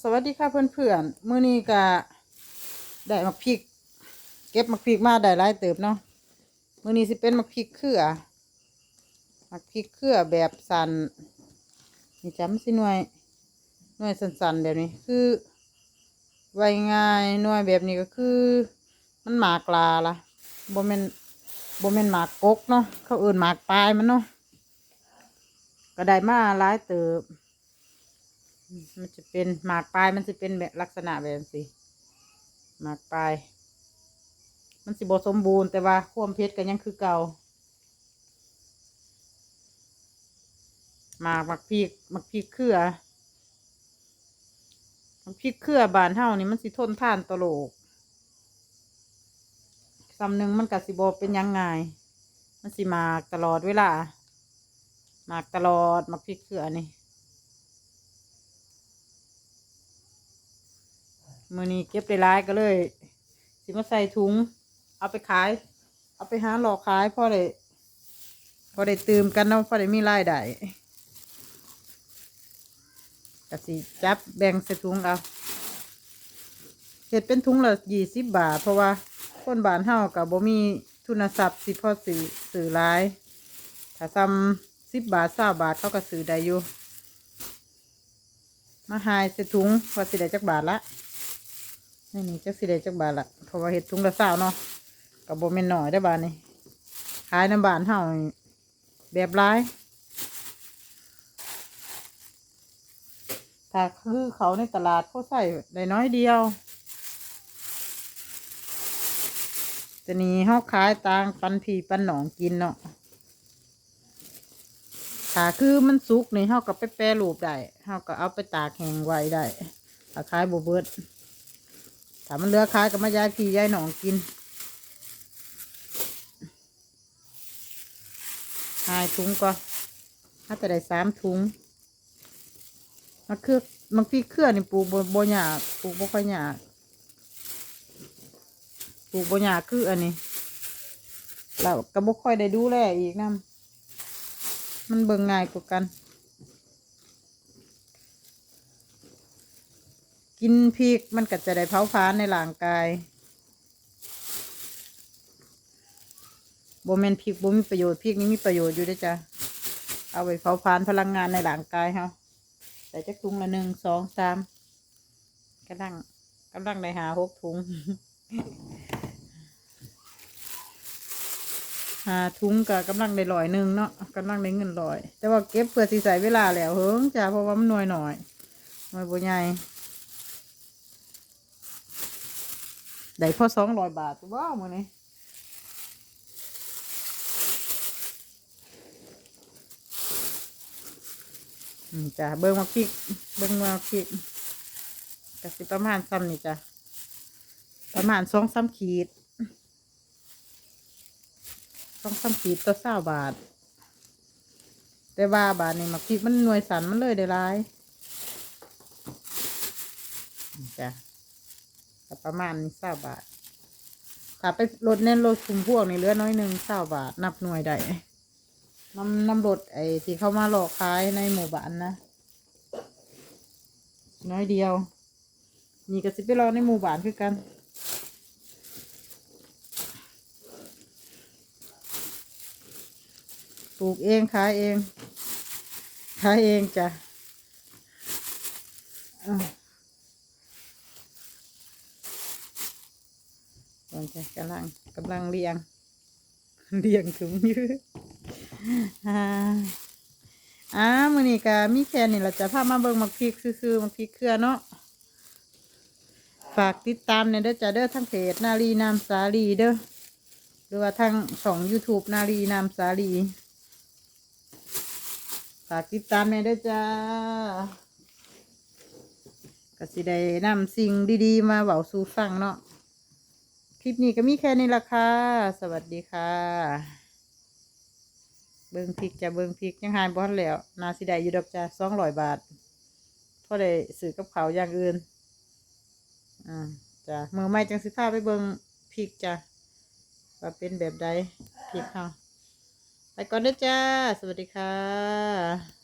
สวัสดีค่ะเพื่อนๆมื้อนี้ก็ได้มักพริก เก็บมักพริกมาได้หลายเติบเนาะมื้อนี้สิเป็นมักพริกเครือมักพริกเครือแบบสันนี่จำสิหน่วยหน่วยสันๆแบบนี้คือไวง่ายหน่วยแบบนี้ก็คือ มันหมากลาละบ่แม่นบ่แม่นหมากกกเนาะเขาเอื่นหมากปลายมันเนาะก็ได้มาหลายเติบ มันจะเป็นหมากปลายมันจะเป็นแบบลักษณะแบบสิหมากปลาย มันสิบสมบูรณ์แต่ว่าความเพชรก็ยังคือเก่าหมากหมักพริกหมักพริกเครือหมักพริกเครือบานเท่านี่มันสิทนทานตโลกซำหนึ่งมันกับสิบเป็นยังไงมันสิหมากตลอดเวลาหมากตลอดหมักพริกเครือนี่ มื่อนี้เก็บได้ร้ายก็เลย สิมาใส่ถุง เอาไปขาย เอาไปหาหลอกขายพอได้พอได้ตื่มกันเนาะพอได้มีรายได้ก็สิจับแบ่งใส่ถุงเอาเห็ดเป็นถุงละยี่สิบบาท เพราะว่าคนบ้านเฮากับบ่มีทุนทรัพย์สิพอสื่อสื่อร้าย ถ้าซ้ำสิบบาทสาบาทเขาก็ซื้อได้อยู่ มาหายใส่ถุงว่าสิได้จักบาทละ นี่นี่จักสิได้จักบาทละเพราะว่าเห็ดถุงละสาวเนาะกับโบเมนหน่อยได้บาทนี่ขายน้ำบานเฮาแบบร้ายถ้าคือเขาในตลาดเขาใส่ได้น้อยเดียวแต่นี่เฮาขายต่างปันพีปันหนองกินเนาะถ้าคือมันสุกนี่เฮาก็ไปแปรรูปได้เฮาก็เอาไปตากแห้งไว้ได้ถ้าขายบเบิด ถ้ามันเลือขายก็มายายพี่ยายหนองกินหายถุงก็ถ้าแต่ได้สามถุงมันคือมันพี่เครือนี่ปลูกบ่บ่ยาปลูกบ่ค่อยยาปลูกโบ่ยาคืออันนี้แล้วก็บ่ค่อยได้ดูแลอีกนํมันเบิ่งง่ายกว่ากัน กินพริกมันก็จะได้เผาผลาญในร่างกายโบแมนพริกบ่มีประโยชน์พริกนี้มีประโยชน์อยู่ด้วยจ้ะเอาไปเผาผลาญพลังงานในร่างกายเฮาใส่จักถุงละหนึ่งสองสามกำลังกำลังได้หาหกถุงหาถุงกับกำลังได้ลอยหนึ่งเนาะกำลังได้เงินลอย แต่ว่าเก็บเพื่อสิใส่เวลาแล้วเฮิงจ้ะเพราะว่ามันหน่วยหน่อยหน่วยบ่ใหญ่ ได้พอสองร้อยบาทว้าวมือนี้อืมจ้ะเบิ้งมาพริก เบิ้งมาพริกกสิประมาณซ้ำนี่จ้ะประมาณสองสามขีดสองสามขีดต่อเศร้าบาท แต่ว่าบาทนี่มาพริกมันหน่วยสันมันเลยได้หลายจ้ะ ก็ประมาณนี้เศร้าบาทถ้าไปรถเน้นรถคุมพวกนี่เหลือน้อยหนึ่งเศร้าบาทนับหน่วยได้น้ำน้ำรถไอ้ที่เข้ามาหลอกขายในหมู่บ้านนะน้อยเดียว นี่ก็สิไปรอในหมู่บ้านคือกันปลูกเองขายเองขายเองจ้ะ อ้าวก่อนจะกำลังกำลังเรียง เรียงถุงยือ่าอ่ามือนี้ก็มีแค่นี้เราจะพามาเบิ่งมักพริกซื่อๆมักพริกเครือเนาะฝากติดตามในเด้อจ้าเด้อทั้งเพจนาลีนามสาลีเด้อหรือว่าทางช่อง YouTube นาลีนามสาลีฝากติดตามในเด้อจ้าก็สิได้นำสิ่งดีๆ มาเบาสู่ฟังเนาะ คลิปนี้ก็มีแค่นี้ละค่ะ สวัสดีค่ะ เบิ้งพริกจะเบิ้งพริกยังหายบอสแล้ว นาสิได้อยู่ดอกจ้าสองร้อยบาทพอได้ซื้อกับเขาอย่างอื่นอ่าจ้ะมือไม่จังสิพาไปเบิ้งพริกจ้ะว่าเป็นแบบใดพริกเขาไปก่อนเด้อจ้า สวัสดีค่ะ